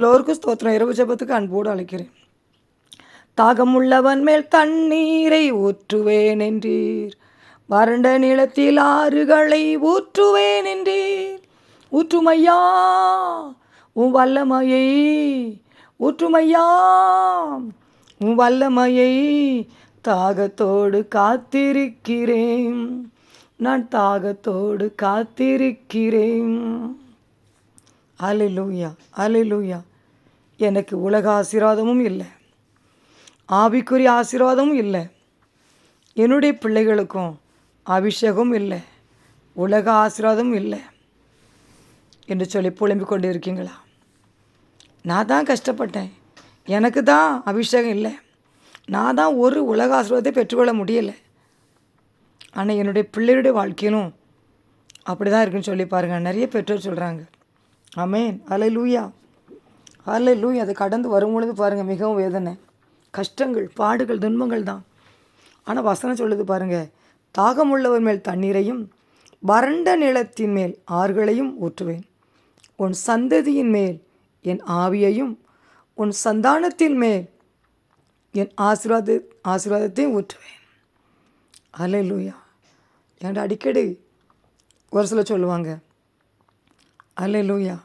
எல்லோருக்கும் ஸ்தோத்திரம். இரவு ஜபத்துக்கு அன்போடு அழைக்கிறேன். தாகமுள்ளவன் மேல் தண்ணீரை ஊற்றுவேன் என்றீர். வறண்ட நிலத்தில் ஆறுகளை ஊற்றுவேன் என்றீர். ஊற்றுமையா உன் வல்லமையை ஊற்றுமையா உன் வல்லமையை தாகத்தோடு காத்திருக்கிறேன். நான் தாகத்தோடு காத்திருக்கிறேன். அலிலூயா அலிலூயா எனக்கு உலக ஆசீர்வாதமும் இல்லை. ஆவிக்குரிய ஆசீர்வாதமும் இல்லை. என்னுடைய பிள்ளைகளுக்கும் அபிஷேகமும் இல்லை. உலக ஆசீர்வாதமும் இல்லை. என்று சொல்லி புலம்பிக் கொண்டு இருக்கீங்களா நான் தான் கஷ்டப்பட்டேன். எனக்கு தான் அபிஷேகம் இல்லை. நான் தான் ஒரு உலக ஆசீர்வாதத்தை பெற்றுக்கொள்ள முடியலை. ஆனால் என்னுடைய பிள்ளையுடைய வாழ்க்கையிலும் அப்படி தான் இருக்குன்னு சொல்லி பாருங்கள் நிறைய பெற்றோர் சொல்கிறாங்க ஆமேன். அலை லூயா அலை லூயா அதை கடந்து வரும்பொழுது பாருங்கள் மிகவும் வேதனை. கஷ்டங்கள் பாடுகள் துன்பங்கள் தான். ஆனால் வசனம் சொல்லுது பாருங்கள் தாகமுள்ளவர் மேல் தண்ணீரையும் வறண்ட நிலத்தின் மேல் ஆறுகளையும் ஊற்றுவேன். உன் சந்ததியின் மேல் என் ஆவியையும் உன் சந்தானத்தின் மேல் என் ஆசீர்வாத ஆசீர்வாதத்தையும் ஊற்றுவேன். அலை லூயா என்கிட்ட அடிக்கடி ஒரு சில சொல்லுவாங்க அல்ல லூயா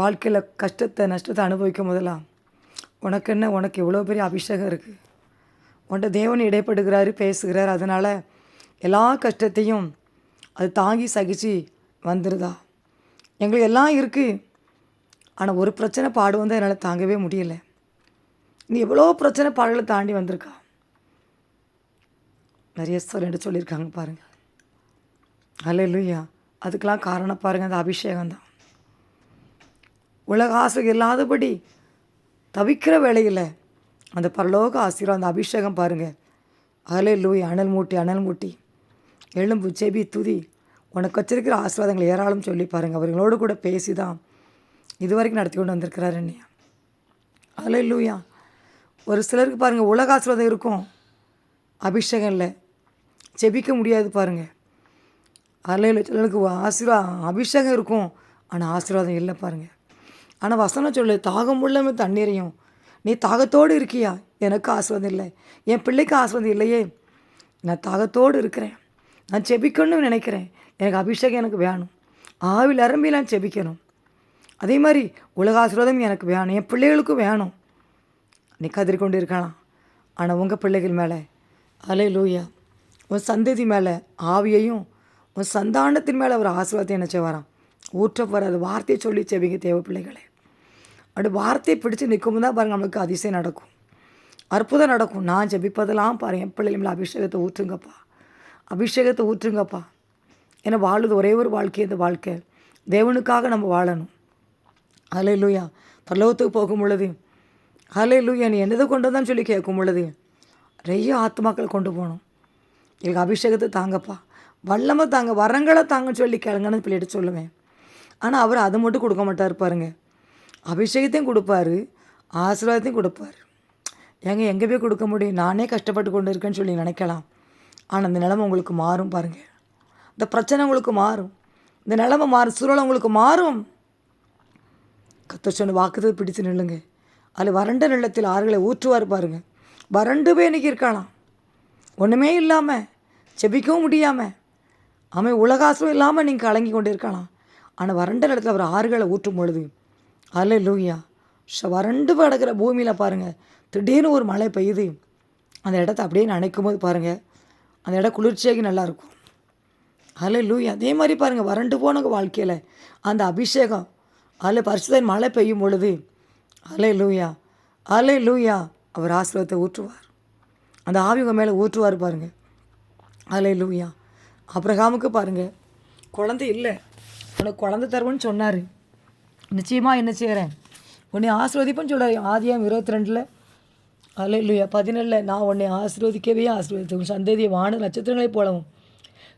வாழ்க்கையில் கஷ்டத்தை நஷ்டத்தை அனுபவிக்கும் போதெல்லாம் உனக்கு என்ன? உனக்கு எவ்வளோ பெரிய அபிஷேகம் இருக்குது உன்ட்ட தேவன் இடைப்படுகிறாரு பேசுகிறார். அதனால் எல்லா கஷ்டத்தையும் அது தாங்கி சகிச்சு வந்துடுதா எங்களுக்கு எல்லாம் இருக்குது ஆனால் ஒரு பிரச்சனை பாடு வந்தால் என்னால் தாங்கவே முடியலை. நீ எவ்வளோ பிரச்சனை பாடுகளை தாண்டி வந்திருக்கா? நிறைய சொல்லிட்டு சொல்லியிருக்காங்க பாருங்கள் அல்ல இல்லையா அதுக்கெலாம் காரணம் பாருங்கள் அந்த அபிஷேகம் தான் உலக ஆசை இல்லாதபடி தவிக்கிற வேலையில் அந்த பரலோக ஆசீர்வாதம் அந்த அபிஷேகம் பாருங்கள் அதிலே லூய் அனல் மூட்டி அனல் மூட்டி. எலும்பு செபி துதி உனக்கு வச்சிருக்கிற ஆசீர்வாதங்களை ஏராளம் சொல்லி பாருங்கள் அவர்களோடு கூட பேசி தான் இது வரைக்கும் நடத்தி கொண்டு வந்திருக்கிறார் என்னையா. அதில் லூயா ஒரு சிலருக்கு பாருங்கள் உலக ஆசீர்வாதம் இருக்கும். அபிஷேகம் இல்லை. செபிக்க முடியாது பாருங்கள் அலையில் சிலருக்கு ஆசீர்வா அபிஷேகம் இருக்கும். ஆனால் ஆசீர்வாதம் இல்லை பாருங்கள் ஆனால் வசனம் சொல்லு தாகம் உள்ளமே தண்ணீரையும். நீ தாகத்தோடு இருக்கியா? எனக்கு ஆசீர்வாதம் இல்லை. என் பிள்ளைக்கு ஆசீர்வாதம் இல்லையே. நான் தாகத்தோடு இருக்கிறேன். நான் செபிக்கணும்னு நினைக்கிறேன். எனக்கு அபிஷேகம் எனக்கு வேணும். ஆவில் நிரம்பி நான் செபிக்கணும். அதே மாதிரி உலக ஆசீர்வாதம் எனக்கு வேணும். என் பிள்ளைகளுக்கும் வேணும். நீ கதிரி கொண்டு இருக்கலாம். ஆனால் உங்கள் பிள்ளைகள் மேலே அலை லூயா உன் சந்ததி மேலே ஆவியையும் உன் சந்தானத்தின் மேலே ஒரு ஆசீர்வாதத்தை நினச்சி வரான் ஊற்ற போகிற வார்த்தையை சொல்லி செவிங்க தேவை பிள்ளைகளே. அப்படி வார்த்தையை பிடிச்சி நிற்கும் தான் பாருங்கள் நம்மளுக்கு அதிசயம் நடக்கும். அற்புதம் நடக்கும். நான் ஜெபிப்பதெல்லாம் பாரு என் பிள்ளைகள் அபிஷேகத்தை ஊற்றுங்கப்பா. அபிஷேகத்தை ஊற்றுங்கப்பா. ஏன்னா வாழுது ஒரே ஒரு வாழ்க்கை இந்த வாழ்க்கை. தேவனுக்காக நம்ம வாழணும். அலை லூயா பரலோகத்துக்கு போகும் பொழுது. அலை லூயா நீ என்னதை கொண்டு தான் சொல்லி கேட்கும் பொழுது நிறைய ஆத்மாக்கள் கொண்டு போகணும். எங்களுக்கு அபிஷேகத்தை தாங்கப்பா. வல்லமை தாங்க வரங்களை தாங்கன்னு சொல்லி கேளுங்கன்னு பிள்ளைகிட்ட சொல்லுவேன். ஆனால் அவர் அதை மட்டும் கொடுக்க மாட்டார் பாருங்க. அபிஷேகத்தையும் கொடுப்பாரு ஆசீர்வாதத்தையும் கொடுப்பார். ஏங்க எங்கே போய் கொடுக்க முடியும்? நானே கஷ்டப்பட்டு கொண்டு இருக்கேன்னு சொல்லி நினைக்கலாம். ஆனால் இந்த நிலமை உங்களுக்கு மாறும் பாருங்கள் இந்த பிரச்சனை உங்களுக்கு மாறும். இந்த நிலமை மாறும். சூழல் உங்களுக்கு மாறும். கத்த சொன்ன வாக்குறது பிடிச்சு நில்லுங்க. அதில் வறண்ட நிலத்தில் ஆறுகளை ஊற்றுவார் பாருங்க. வறண்டு போய் இன்னைக்கு இருக்கலாம். ஒன்றுமே இல்லாமல் செபிக்கவும் முடியாமல் அவன் உலகாசம் இல்லாமல் நீங்கள் கலங்கி கொண்டு இருக்கலாம். ஆனால் வறண்ட நிலத்தில் அவர் ஆறுகளை ஊற்றும் பொழுது அல்ல லூயா வறண்டு கிடக்கிற பூமியில் பாருங்கள் திடீர்னு ஒரு மழை பெய்யுது. அந்த இடத்த அப்படியே நினைக்கும் போது பாருங்கள் அந்த இடம் குளிர்ச்சியாகி நல்லாயிருக்கும் அல்ல லூயா அதே மாதிரி பாருங்கள் வறண்டு போனவங்க வாழ்க்கையில் அந்த அபிஷேகம் அதில் பரிசுதன் மழை பெய்யும் பொழுது அலை லூயா அலை லூயா அவர் ஆசிரியத்தை ஊற்றுவார். அந்த ஆவிங்க மேலே ஊற்றுவார் பாருங்கள் அலை லூயா அப்ரஹாமுக்கு பாருங்கள் குழந்தை இல்லை உனக்கு குழந்தை தருவோன்னு சொன்னார். நிச்சயமாக என்ன செய்கிறேன் உன்னை ஆசிர்வதிப்புன்னு சொல்கிறார் ஆதியம் இருபத்தி ரெண்டில் அலை இல்லையா பதினேழில் நான் உன்னை ஆசிர்வதிக்கவே ஆசீர்வதித்து சந்ததியை வான நட்சத்திரங்களைப் போலவும்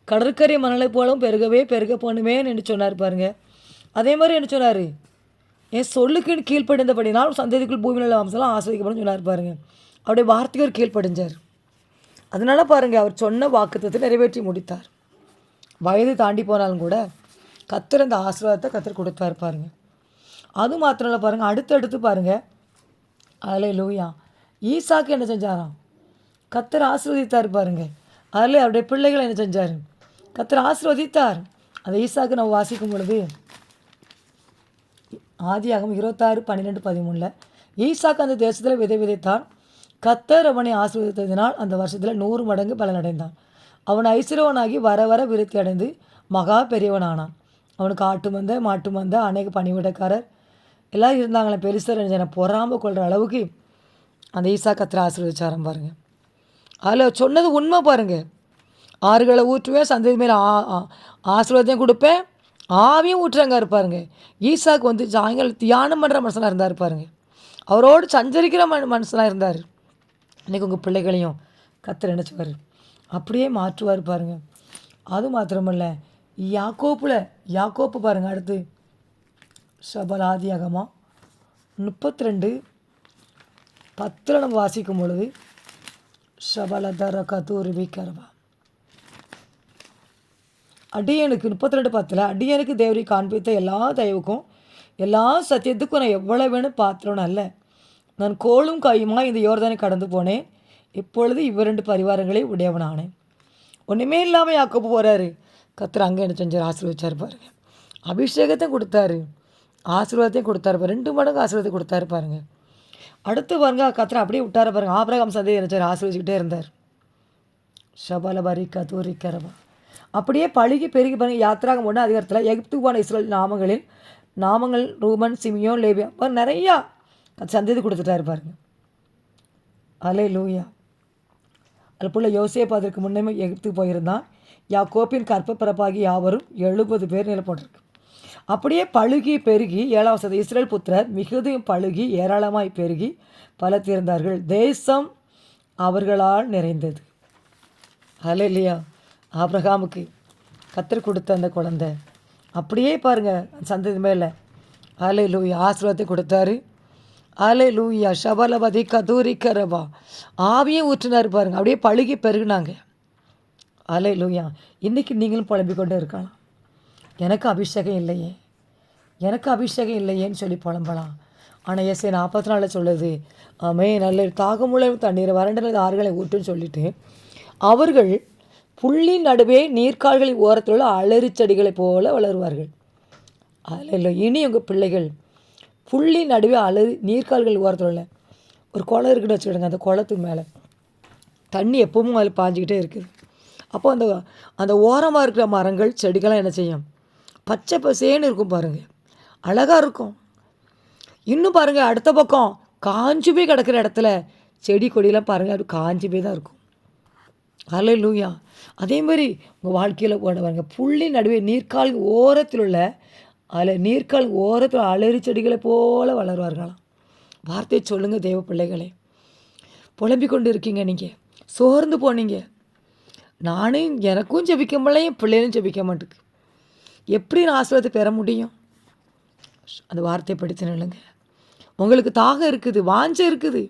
கடற்கரை மணலைப் போலவும் பெருகவே பெருக பண்ணுவேன் என்று சொன்னார் பாருங்க. அதே மாதிரி என்ன சொன்னார்? என் சொல்லுக்கு கீழ்ப்படிந்தபடினால் உன் சந்ததிக்குள் பூமியில் வம்சலாம் ஆஸ்வதிக்கப்படும் சொன்னார் பாருங்கள் அவருடைய வார்த்தைக்கு அவர் கீழ்ப்படிஞ்சார். அதனால பாருங்கள் அவர் சொன்ன வாக்குத்தத்தை நிறைவேற்றி முடித்தார். வயது தாண்டி போனாலும் கூட கத்தர் அந்த ஆசீர்வாதத்தை கத்தர் கொடுத்தார் பாருங்கள் அது மாத்திரம் இல்லை பாருங்கள் அடுத்தடுத்து பாருங்கள் அதில் லூயா ஈசாக்கு என்ன செஞ்சாராம்? கத்தர் ஆசிர்வதித்தார் பாருங்கள் அதில் அவருடைய பிள்ளைகளை என்ன செஞ்சார்? கத்தர் ஆசிர்வதித்தார். அந்த ஈசாக்கு நம்ம வாசிக்கும் பொழுது ஆதியாகம் இருபத்தாறு பன்னிரெண்டு பதிமூணில் ஈசாக்கு அந்த தேசத்தில் விதை விதைத்தான். கத்தர் அவனை ஆசிர்வதித்ததினால் அந்த வருஷத்தில் நூறு மடங்கு பலனடைந்தான் அவன் ஐஸ்வரவனாகி வர வர விருத்தி அடைந்து மகா பெரியவனானான். அவனுக்கு ஆட்டு மந்த மாட்டு மந்த அநேக பணிவிடக்காரர் எல்லாம் இருந்தாங்களே பெருசர் என்ன பொறாமல் கொள்கிற அளவுக்கு அந்த ஈசா கத்திர ஆசீர்வதிச்சாரம் பாருங்கள் அதில் சொன்னது உண்மை பாருங்கள் ஆறுகளை ஊற்றுவேன் சந்ததி மேலே ஆ ஆசீர்வாதத்தையும் கொடுப்பேன் ஆவியும் ஊற்றுறாங்க இருப்பாருங்க. ஈசாக்கு வந்து சாயங்காலம் தியானம் பண்ணுற மனுஷனாக இருந்தார் பாருங்க. அவரோடு சஞ்சரிக்கிற மனு மனுஷனாக இருந்தார். இன்றைக்கி உங்கள் பிள்ளைகளையும் கத்தர் நினச்சிவார் அப்படியே மாற்றுவார் பாருங்க. அது மாத்திரமல்ல யாக்கோப்பில் யாக்கோப்பு பாருங்க அடுத்து. சபலாதியகமாக முப்பத்தி ரெண்டு பத்தில் நம்ம வாசிக்கும் பொழுது சபலதர கதூர் விக்கரவா அடியனுக்கு முப்பத்தி ரெண்டு பத்தில் அடியனுக்கு தேவரி காண்பித்த எல்லா தயவுக்கும் எல்லா சத்தியத்துக்கும் நான் எவ்வளோ வேணும் பாத்திரம் அல்ல. நான் கோளும் கையுமா இந்த யோர்தானை கடந்து போனேன். இப்பொழுது இவ்விரண்டு பரிவாரங்களை உடையவனானேன். ஒன்றுமே இல்லாமல் யாக்கப்பு போகிறாரு கத்தர் அங்கே என்ன செஞ்சார்? ஆசீர்வதிச்சார் பாருங்க. அபிஷேகத்தை கொடுத்தாரு. ஆசீர்வாதத்தையும் கொடுத்தாரு பாரு. ரெண்டு மடங்கு ஆசீர்வாதத்தை கொடுத்தாரு பாருங்க. அடுத்து பாருங்க கத்திர அப்படியே விட்டார பாருங்க. ஆபிரகாம் சந்தை நினைச்சார் ஆசீர்வதிச்சுக்கிட்டே இருந்தார். ஷபலபரி கதூரி கரபா அப்படியே பழுகி பெருகி பாருங்க யாத்திராக ஒன்று அதிகாரத்தில் எகிப்துக்கு போன இஸ்ரேல் நாமங்களில் நாமங்கள் ரூமன் சிமியோன் லேபியா அப்போ நிறையா சந்ததி கொடுத்துட்டாரு பாருங்க. அலே லூயா அது புள்ள யோசியை அதற்கு முன்னே எகிப்துக்கு போயிருந்தான். யா கோபியின் கற்ப பிறப்பாகி யாவரும் எழுபது பேர் நிலப்பட்டிருக்கு அப்படியே பழுகி பெருகி ஏழாம் இஸ்ரேல் புத்திரர் மிகுதியும் பழுகி ஏராளமாய் பெருகி பல தீர்ந்தார்கள் தேசம் அவர்களால் நிறைந்தது. அல்ல இல்லையா ஆப்ரஹாமுக்கு கத்தர் கொடுத்த அந்த குழந்தை. அப்படியே பாருங்கள் சந்ததி மேலே. அலை லூயா ஆசீர்வாதத்தை கொடுத்தாரு. அலை லூயா ஷபலபதி கதூரி கரபா ஆவியும் ஊற்றினார் பாருங்கள் அப்படியே பழுகி பெருகினாங்க. அலை லூயா இன்றைக்கி நீங்களும் புலம்பிக் கொண்டே இருக்கலாம். எனக்கு அபிஷேகம் இல்லையே. எனக்கு அபிஷேகம் இல்லையேன்னு சொல்லி புலம்பலாம். ஆனால் எஸ்ஐ நாற்பத்தி நாலில் சொல்லுது ஆமே நல்ல தாகமுள்ள தண்ணீர் வறண்ட ஆறுகளை ஊட்டுன்னு சொல்லிட்டு அவர்கள் புள்ளின் நடுவே நீர்க்கால்களின் ஓரத்தில் உள்ள அலறி செடிகளைப் போல வளருவார்கள். அதில் இல்லை இனி உங்கள் பிள்ளைகள் புள்ளி நடுவே அலறி நீர்க்கால்கள் ஓரத்தில் உள்ள ஒரு குளம் இருக்குன்னு வச்சுக்கிடுங்க அந்த குளத்துக்கு மேலே. தண்ணி எப்பவும் அதில் பாஞ்சிக்கிட்டே இருக்குது. அப்போ அந்த அந்த ஓரமாக இருக்கிற மரங்கள் செடிகள்லாம் என்ன செய்யும்? பச்சை பசேன்னு இருக்கும் பாருங்கள் அழகாக இருக்கும். இன்னும் பாருங்கள் அடுத்த பக்கம் காஞ்சு போய் கிடக்கிற இடத்துல செடி கொடியெல்லாம் பாருங்கள் அது காஞ்சு போய் தான் இருக்கும். அலை லூயா அதே மாதிரி உங்கள் வாழ்க்கையில் போட பாருங்க புள்ளி நடுவே நீர்க்கால் ஓரத்தில் உள்ள அதில் நீர்க்கால் ஓரத்தில் அலறி செடிகளை போல் வளருவார்களாம். வார்த்தையை சொல்லுங்கள் தெய்வ பிள்ளைகளே. புலம்பிக் கொண்டு இருக்கீங்க நீங்கள் சோர்ந்து போனீங்க. நானும் எனக்கும் ஜெபிக்க முடியல என் பிள்ளைகளும் ஜெபிக்க மாட்டேங்குது எப்படி நான் ஆசீர்வாதத்தை பெற முடியும்? அந்த வார்த்தையை படித்து நில்லுங்க. உங்களுக்கு தாகம் இருக்குது வாஞ்சை இருக்குது.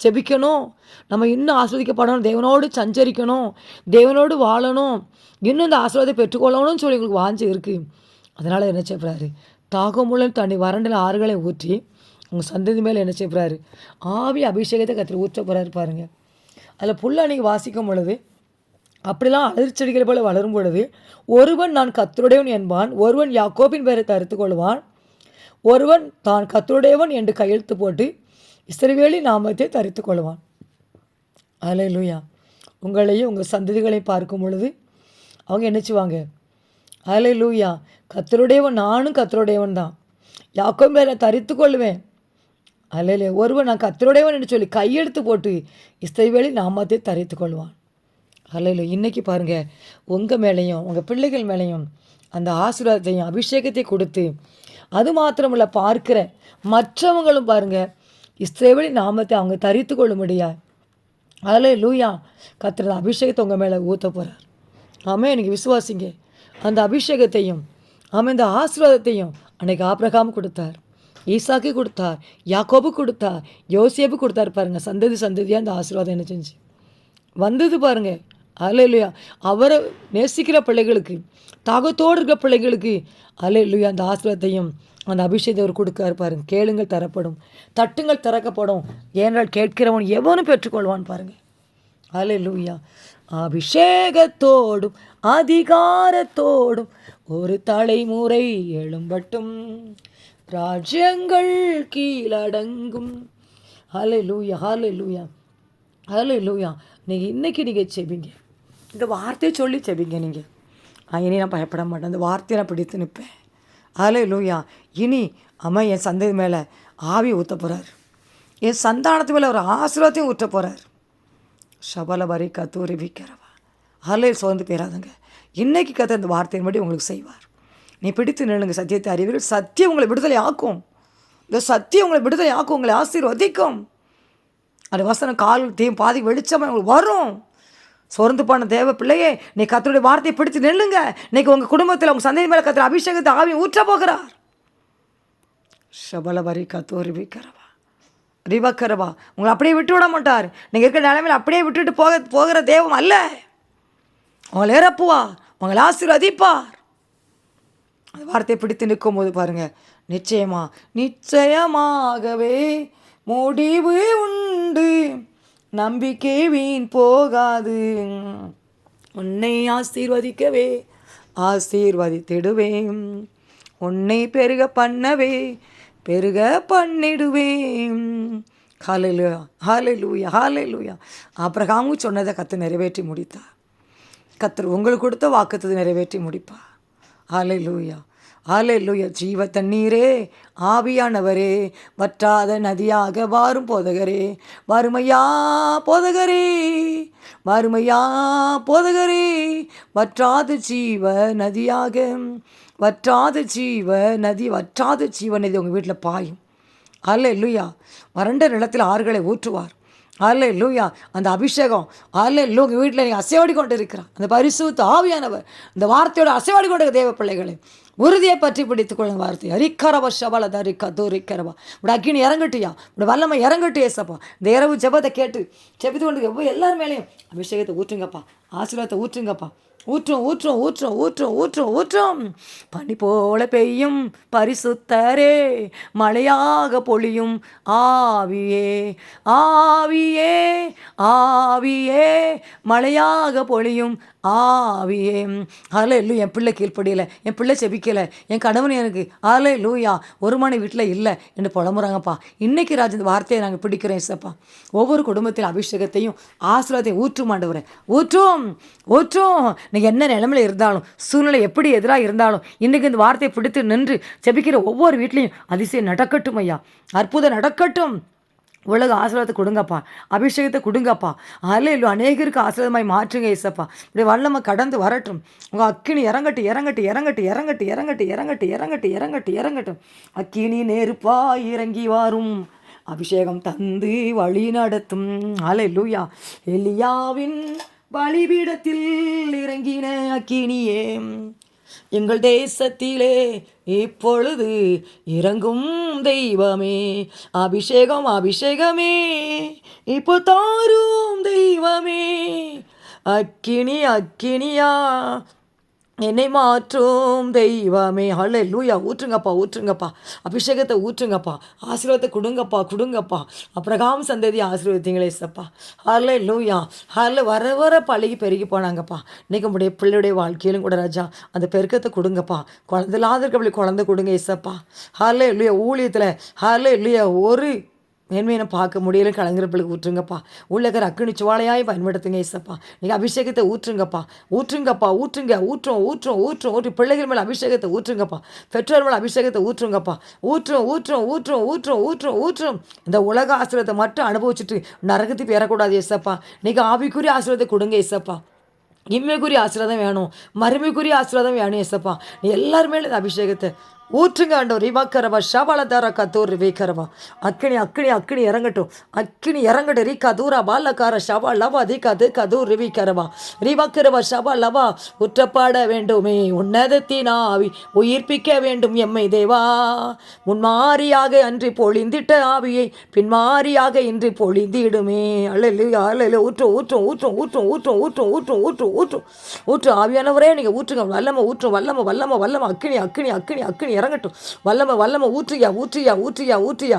செபிக்கணும் நம்ம இன்னும் ஆஸ்வதிக்கப்படணும் தேவனோடு சஞ்சரிக்கணும். தேவனோடு வாழணும். இன்னும் இந்த ஆசீர்வாதத்தை பெற்றுக்கொள்ளணும்னு சொல்லி உங்களுக்கு வாஞ்சை இருக்குது அதனால் என்ன செய்யப்படுறாரு உள்ள தண்ணி வறண்டில் ஆறுகளை ஊற்றி உங்கள் சந்ததி மேலே என்ன செய்யப்படுறாரு ஆவி அபிஷேகத்தை கத்திரி ஊற்ற போகிறாரு பாருங்கள் அதில் புல்ல அன்னைக்கு வாசிக்கும் பொழுது அப்படிலாம் அலர்ச்செடிகள் போல வளரும் பொழுது ஒருவன் நான் கத்தருடையவன் என்பான் ஒருவன் யாக்கோபின் பெயரை தருத்து கொள்வான் ஒருவன் தான் கத்தருடையவன் என்று கையெழுத்து போட்டு இஸ்ரவேலி நாமத்தை தரித்து கொள்வான். அலையிலுயா. உங்களையும் உங்கள் சந்ததிகளையும் பார்க்கும் பொழுது அவங்க என்னச்சுவாங்க அலையிலுயா. கத்தருடையவன் நானும் கத்தருடையவன் தான். யாக்கோபின் பெயரை தரித்து கொள்வேன். அலையிலே ஒருவன் நான் கத்தருடையவன் என்று சொல்லி கையெழுத்து போட்டு இஸ்ரவேலி நாமத்தை தரித்து கொள்வான். அல்லையில இன்றைக்கி பாருங்க உங்கள் மேலேயும் உங்கள் பிள்ளைகள் மேலேயும் அந்த ஆசீர்வாதத்தையும் அபிஷேகத்தை கொடுத்து அது மாத்திரமில்ல பார்க்குற மற்றவங்களும் பாருங்கள் இஸ்ரேவழி நாமத்தை அவங்க தரித்து கொள்ள முடியா அதில் லூயா கத்துறது அபிஷேகத்தை உங்கள் மேலே ஊற்ற போகிறார் ஆமாம் எனக்கு விசுவாசிங்க. அந்த அபிஷேகத்தையும் ஆமாம் இந்த ஆசீர்வாதத்தையும் அன்னைக்கு ஆப்ரகாம் கொடுத்தார் ஈசாக்கு கொடுத்தார் யாக்கோபு கொடுத்தார் யோசியப்பு கொடுத்தார் பாருங்கள் சந்ததி சந்ததியாக அந்த ஆசீர்வாதம் என்ன செஞ்சு? வந்தது பாருங்கள் அலையிலுயா அவரை நேசிக்கிற பிள்ளைகளுக்கு தாகத்தோடு இருக்கிற பிள்ளைகளுக்கு அலையிலுயா அந்த ஆசிரியத்தையும் அந்த அபிஷேகத்தை அவர் கொடுக்காரு பாருங்க. கேளுங்கள் தரப்படும். தட்டுங்கள் திறக்கப்படும். ஏனால் கேட்கிறவன் எவனும் பெற்றுக்கொள்வான் பாருங்கள் அல்லேலூயா அபிஷேகத்தோடும் அதிகாரத்தோடும் ஒரு தலைமுறை எழும்பட்டும். ராஜ்யங்கள் கீழடங்கும். ஹalleluya ஹalleluya லூயா நீங்கள் இன்னைக்கு நீங்கள் செபிங்க இந்த வார்த்தையை சொல்லி செபிங்க நீங்கள் இனி நான் பயப்பட மாட்டேன். அந்த வார்த்தையை நான் பிடித்து நிற்பேன். ஹalleluya. இனி அம்மா என் சந்ததி மேலே ஆவி ஊற்ற போகிறார் என் சந்தானத்து மேலே ஒரு ஆசீர்வாதத்தையும் ஊற்ற போகிறார் சபல வரி கத்தூரி விக்கிறவா அதில் சோர்ந்து போயிடாதுங்க இன்றைக்கி கதை இந்த வார்த்தையின்படி உங்களுக்கு செய்வார். நீ பிடித்து நில்லுங்க. சத்தியத்தை அறிவீர்கள். சத்தியம் உங்களை விடுதலை ஆக்கும். இந்த சத்தியம் உங்களை விடுதலை ஆக்கும். உங்களை ஆசீர்வதிக்கும். அந்த வசனம் கால் தீ பாதி வெளிச்சமாக உங்களுக்கு வரும். சோர்ந்து போன தேவ பிள்ளையே நீ கத்தருடைய வார்த்தையை பிடித்து நில்லுங்க. இன்னைக்கு உங்கள் குடும்பத்தில் உங்கள் சந்ததி மேலே கத்திர அபிஷேகத்தை ஆவி ஊற்ற போகிறார். ஷபல வரி கத்தூரி விக்கிறவா ரிவக்கரவா உங்களை அப்படியே விட்டு விட மாட்டார். நீங்கள் இருக்கிற நிலைமையில் அப்படியே விட்டுட்டு போக போகிற தெய்வம் அல்ல. உங்களை இறப்புவார் உங்களை ஆசீர்வதிப்பார். அந்த வார்த்தையை பிடித்து நிற்கும் போது பாருங்க நிச்சயமா நிச்சயமாகவே முடிவு உண்டு. நம்பிக்கை வீண் போகாது. உன்னை ஆசீர்வதிக்கவே ஆசீர்வதித்திடுவேன். உன்னை பெருக பண்ணவே பெருக பண்ணிடுவேன். ஹalleluya ஹalleluya ஹalleluya ஆபிரகாமும் சொன்னதை கத்து நிறைவேற்றி முடித்தா கத்தர் உங்களுக்கு கொடுத்த வாக்குத்தது நிறைவேற்றி முடிப்பா ஹalleluya ஹalleluya. ஜீவ தண்ணீரே ஆவியானவரே வற்றாத நதியாக வாரும் போதகரே வறுமையா போதகரே வறுமையா போதகரே வற்றாத ஜீவ நதியாக வற்றாத ஜீவ நதி வற்றாத ஜீவ நதி உங்கள் வீட்டில் பாயும். அல்ல இல்லையா வறண்ட நிலத்தில் ஆறுகளை ஊற்றுவார். அல்ல லூயா அந்த அபிஷேகம் அல்ல லூங்க வீட்டில் நீங்கள் அசைவாடி கொண்டு இருக்கிறார் அந்த பரிசுத்த ஆவியானவர் இந்த வார்த்தையோட அசைவாடி கொண்டு தேவ பிள்ளைகளை உறுதியை பற்றி பிடித்துக் கொள்ளுங்க வார்த்தை. அரிக்கரவ ஷபல தரிக்க தூரிக்கரவா. இப்படி அக்கினி இறங்கட்டியா? இப்படி வல்லமை இறங்கட்டு ஏசப்பா. இந்த இரவு ஜெபத்தை கேட்டு ஜெபித்து கொண்டு எவ்வளோ எல்லார் மேலேயும் அபிஷேகத்தை ஊற்றுங்கப்பா. ஆசீர்வாதத்தை ஊற்றுங்கப்பா. ஊற்றும் ஊற்றும் ஊற்றும் ஊற்றும் ஊற்றும் ஊற்றும். பனி போல பெய்யும் பரிசுத்தரே மழையாக பொழியும் ஆவியே ஆவியே ஆவியே. மழையாக பொழியும் ஆ அவியே அதில் இல்லை என் பிள்ளை கீழ்ப்படியலை என் பிள்ளை செபிக்கலை என் கணவன் எனக்கு அதில் லூயா ஒரு மணி வீட்டில் இல்லை என்று புலம்புறாங்கப்பா. இன்னைக்கு ராஜ் இந்த வார்த்தையை நாங்கள் பிடிக்கிறோம் இசப்பா. ஒவ்வொரு குடும்பத்தில் அபிஷேகத்தையும் ஆசீர்வாதத்தையும் ஊற்றும் ஆண்டவரேன் ஊற்றும் ஊற்றும். நீங்கள் என்ன நிலமையில இருந்தாலும் சூழ்நிலை எப்படி எதிராக இருந்தாலும் இன்றைக்கி இந்த வார்த்தையை பிடித்து நின்று செபிக்கிற ஒவ்வொரு வீட்லேயும் அதிசயம் நடக்கட்டும் ஐயா. அற்புதம் நடக்கட்டும். உலக ஆசீர்வாதத்தை கொடுங்கப்பா. அபிஷேகத்தை கொடுங்கப்பா. அதில் இல்லை அநேகருக்கு ஆசீர்வாதமாய் மாற்றுங்க ஏசப்பா. இப்படி வல்லமை கடந்து வரட்டும். உங்கள் அக்கினி இறங்கட்டு இறங்கட்டு இறங்கட்டு இறங்கட்டு இறங்கட்டு இறங்கட்டு இறங்கட்டு இறங்கட்டு இறங்கட்டும். அக்கினி நெருப்பா இறங்கி வாரும். அபிஷேகம் தந்து வழி நடத்தும். அலை லூயா எலியாவின் பலிபீடத்தில் இறங்கின அக்கினியே. எங்கள் தேசத்திலே இப்பொழுது இறங்கும் தெய்வமே. அபிஷேகம் அபிஷேகமே. இப்போ தாரும் தெய்வமே. அக்கினி அக்கினியா என்னை மாற்றும் தெய்வமே. ஹல்லே லூயா ஊற்றுங்கப்பா ஊற்றுங்கப்பா. அபிஷேகத்தை ஊற்றுங்கப்பா. ஆசீர்வாதத்தை கொடுங்கப்பா கொடுங்கப்பா. அப்புறகாம் சந்ததி ஆசீர்வதிங்களே சப்பா. ஹல்லே லூயா ஹல்ல வர வர பழகி பெருகி போனாங்கப்பா. இன்னைக்கு உடைய பிள்ளையுடைய வாழ்க்கையிலும் கூட ராஜா அந்த பெருக்கத்தை கொடுங்கப்பா. குழந்தை இல்லாத இருக்க குழந்தை கொடுங்க இசப்பா ஹல்லே இல்லையா ஊழியத்தில் ஹல்லே இல்லையா ஒரு மேன்மையை பார்க்க முடியல கலங்குறப்பிள்ளைக்கு ஊற்றுங்கப்பா. உள்ளக்கிற அக்கினி சுவாலையாய் பயன்படுத்துங்க ஏசப்பா. நீங்கள் அபிஷேகத்தை ஊற்றுங்கப்பா. ஊற்றுங்கப்பா ஊற்றுங்க. ஊற்றும் ஊற்றும் ஊற்றும். ஊற்றி பிள்ளைகள் மேலே அபிஷேகத்தை ஊற்றுங்கப்பா. பெற்றோர் மேலே அபிஷேகத்தை ஊற்றுங்கப்பா. ஊற்றும் ஊற்றும் ஊற்றும் ஊற்றும் ஊற்றும் ஊற்றும். இந்த உலக ஆசிரியத்தை மட்டும் அனுபவிச்சுட்டு நரகத்துக்கு ஏறக்கூடாது ஏசப்பா. நீங்கள் ஆவிக்குரிய ஆசிரியத்தை கொடுங்க ஏசப்பா. இம்மைக்குரிய ஆசீர்வாதம் வேணும். மறுமைக்குரிய ஆசீர்வாதம் வேணும் ஏசப்பா. நீ எல்லாருமே இந்த அபிஷேகத்தை ஊற்றுங்க ஆண்டவர் ரிவாக்கரவா ஷபாலதார கத்தூர் வீக்கரவா அக்கினி அக்கினி அக்கினி இறங்கட்டும் அக்கினி இறங்கட்டும் ரீ கதூரா பாலக்கார ஷபா லவா தி கது கதூர் ரிவிக்கரவா ரிவாக்கரவா ஷபா லவா உற்றப்பாட வேண்டுமே உன்னதத்தின் ஆவி உயிர்ப்பிக்க வேண்டும் எம்மை தேவா முன்மாரியாக அன்றி பொழிந்திட்ட ஆவியை பின்மாரியாக இன்றி பொழிந்திடுமே அல்ல அல்ல ஊற்றும் ஊற்றும் ஊற்றும் ஊற்றும் ஊற்றும் ஊற்றும் ஊற்றும் ஊற்றும் ஊற்றும் ஊற்றும் ஆவியானவரே நீங்கள் ஊற்றுங்க வல்லம ஊற்றும் வல்லம வல்லம வல்லம அக்கினி அக்கினி அக்கினி அக்கினி இறங்கட்டும். வல்லமை வல்லமை ஊற்றியா ஊற்றியா ஊற்றியா ஊற்றியா.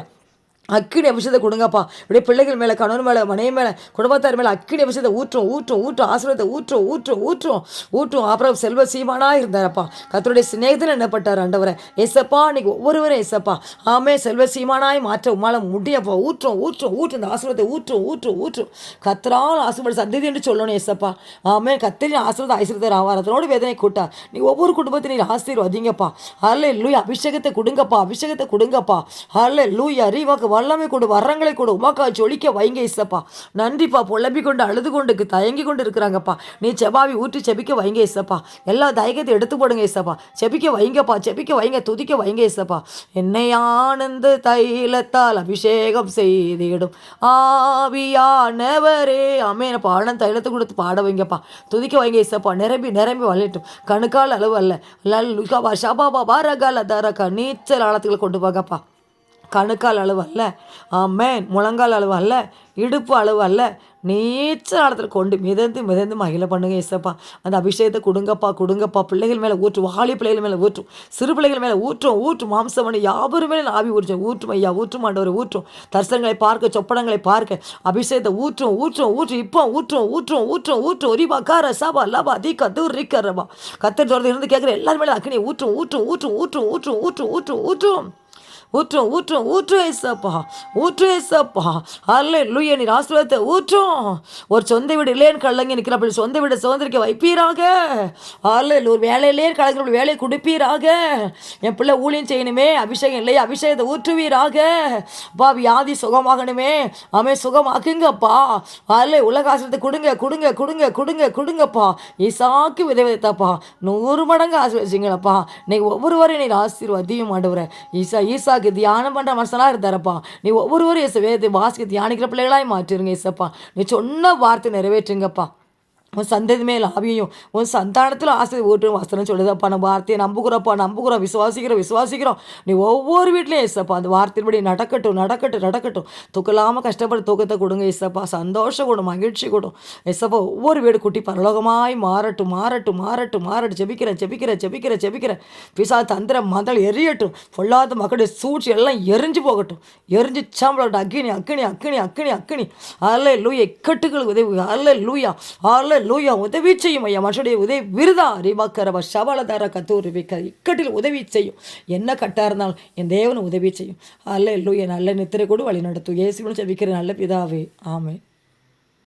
அக்கினி அபிஷேகத்தை கொடுங்கப்பா. இப்படியே பிள்ளைகள் மேலே கணவன் மேலே மனைவி மேலே குடும்பத்தார் மேலே அக்கினி அபிஷேகத்தை ஊற்றும் ஊற்றும் ஊற்றும் ஆசிரியத்தை ஊற்றும் ஊற்றும் ஊற்றும் ஊற்றும். அப்புறம் செல்வ சீமானாக இருந்தாரப்பா. கத்தருடைய சிநேகத்தில் என்னப்பட்டார் ஆண்டவரை? எசப்பா இன்னைக்கு ஒவ்வொருவரும் எசப்பா ஆமே செல்வ சீமானாய் மாற்ற உமால முடியப்பா. ஊற்றும் ஊற்றும் ஊற்றும். இந்த ஆசிரியத்தை ஊற்றும் ஊற்றும் ஊற்றும். கத்தரால் ஆசிரியர் சந்ததி என்று சொல்லணும் எசப்பா ஆமே கத்திரின் ஆசிரியத்தை ஐஸ்வர்யர் ஆவார் வேதனை கூட்டா நீ ஒவ்வொரு குடும்பத்தையும் நீ ஆசீர்வதிங்கப்பா. அல்ல லூய் அபிஷேகத்தை கொடுங்கப்பா. அபிஷேகத்தை கொடுங்கப்பா. அல்ல லூய் அறிவாக்கு வல்லமை கொடு வரங்களை கொடு உமாக்கா ஜொலிக்க வைங்க இசப்பா நன்றிப்பா. புலம்பி கொண்டு அழுது கொண்டு தயங்கி கொண்டு இருக்கிறாங்கப்பா நீ செபாவி ஊற்றி செபிக்க வைங்க இசப்பா எல்லா தயக்கத்தை எடுத்து போடுங்க இசப்பா செபிக்க வைங்கப்பா. செபிக்க வைங்க. துதிக்க வைங்க இசப்பா என்னை ஆனந்த தைலத்தால் அபிஷேகம் செய்திடும். ஆவியானவரே. அமேனப்பா ஆனந்த தைலத்தை கொடுத்து பாட வைங்கப்பா. துதிக்க வைங்க இசப்பா நிரம்பி நிரம்பி வளையட்டும் கணுக்கால் அளவு அல்ல. லல்லுகா ஷபாபா பாரகால தரக்கா நீச்சல் ஆழத்துக்களை கொண்டு போகப்பா கணுக்கால் அளவு அல்ல. ஆமேன். முழங்கால் அளவு அல்ல. இடுப்பு அளவு அல்ல. நீச்சல் ஆழத்தில் கொண்டு மிதந்து மிதந்து மகிழ பண்ணுங்க இசப்பா. அந்த அபிஷேகத்தை கொடுங்கப்பா கொடுங்கப்பா. பிள்ளைகள் மேலே ஊற்றும் வாலி பிள்ளைகள் மேலே ஊற்றும். சிறு பிள்ளைகள் மேலே ஊற்றும் ஊற்றும். பண்ணி யாவரும் மேலே ஆவி ஊற்றும் ஊற்றும் ஐயா ஊற்றும் ஆண்டவர் ஊற்றும். தரிசனங்களை பார்க்க சொப்பனங்களை பார்க்க. அபிஷேகத்தை ஊற்றும் ஊற்றும் ஊற்றும். இப்போ ஊற்றும் ஊற்றும் ஊற்றும் ஊற்றும். ஒரிபா கார சபா லபா தீ கத்து ரிக்கரபா கத்தர் தோறது இருந்து கேட்குற எல்லாருமே மேலே அக்னி ஊற்றும் ஊற்றும் ஊற்றும் ஊற்றும் ஊற்றும் ஊற்றும் ஊற்றும் ஊற்றும். ஊற்றும் ஊற்றும் ஊற்றும் ஏசப்பா ஊற்றும் ஏசப்பா. அல்ல லூய நீர் ஆசீர்வாதத்தை ஊற்றும் ஒரு சொந்த வீடு இல்லைன்னு கள்ளங்க நிற்கிற அப்படி சொந்த வீடு சுதந்திரிக்க வைப்பீராக. அல்ல ஒரு வேலையிலேயே கலக்கிற அப்படி வேலையை கொடுப்பீராக. என் பிள்ளை ஊழியம் செய்யணுமே அபிஷேகம் இல்லையா அபிஷேகத்தை ஊற்றுவீராக. பா வியாதி சுகமாகணுமே அமே சுகமாக்குங்கப்பா. அல்ல உலக ஆசிரியத்தை கொடுங்க கொடுங்க கொடுங்க கொடுங்க கொடுங்கப்பா. இசாக்கு விதை விதைத்தாப்பா நூறு மடங்கு ஆசீர்வதிச்சிங்களப்பா இன்னைக்கு ஒவ்வொருவரையும் நீ ஆசீர்வதியும் ஆண்டவரை. ஈசா ஈசாக்கு தியானம் பண்ணுற மனுஷனாக இருந்தாரப்பா நீ ஒவ்வொருவரும் இயேசு வாசிக்க தியானிக்கிற பிள்ளைகளாய் மாற்றிருங்க இசப்பா நீ சொன்ன வார்த்தை நிறைவேற்றுங்கப்பா. உன் சந்ததியுமே லாபியும் உன் சந்தானத்தில் ஆசை ஊட்டும் வசனம் சொல்லுதப்பா நம்ம வார்த்தையை நம்புகிறப்பா நம்புகிறோம் விசுவாசிக்கிறோம் விசுவாசிக்கிறோம். நீ ஒவ்வொரு வீட்லையும் ஏசப்பா அந்த வார்த்தையின்படி நடக்கட்டும் நடக்கட்டும் நடக்கட்டும். தூக்கலாமல் கஷ்டப்பட்டு தூக்கத்தை கொடுங்க ஏசப்பா சந்தோஷம் கொடும் மகிழ்ச்சி கொடும் ஏசப்பா ஒவ்வொரு வீடு குட்டி பரலோகமாய் மாறட்டும் மாறட்டும் மாறட்டும் மாறட்டும். ஜெபிக்கிறேன் ஜெபிக்கிறேன் ஜெபிக்கிறேன் ஜெபிக்கிறேன். பிசா தந்திர மதல் எரியட்டும். பொல்லாத மக்களுடைய சூழ்ச்சி எல்லாம் எரிஞ்சு போகட்டும். எரிஞ்சு சாம்பளோட அக்கினி அக்கினி அக்கினி அக்கினி அக்கினி அல்ல லூயா இக்கட்டுகளுக்கு உதவி. அல்ல லூயா அல்ல லூயா உதவி செய்யும் ஐயா. மனுஷனுடைய உதவி விருதா? ரிவாக்கரவ சவாலதார? கத்தூர் இக்கட்டில் உதவி செய்யும் என்ன கட்டாக இருந்தாலும் என் தேவனை உதவி செய்யும் அல்ல லூயா நல்ல நித்திரை கூட வழி நடத்தும் இயேசுவனும் செவிக்கிற நல்ல பிதாவே. ஆமே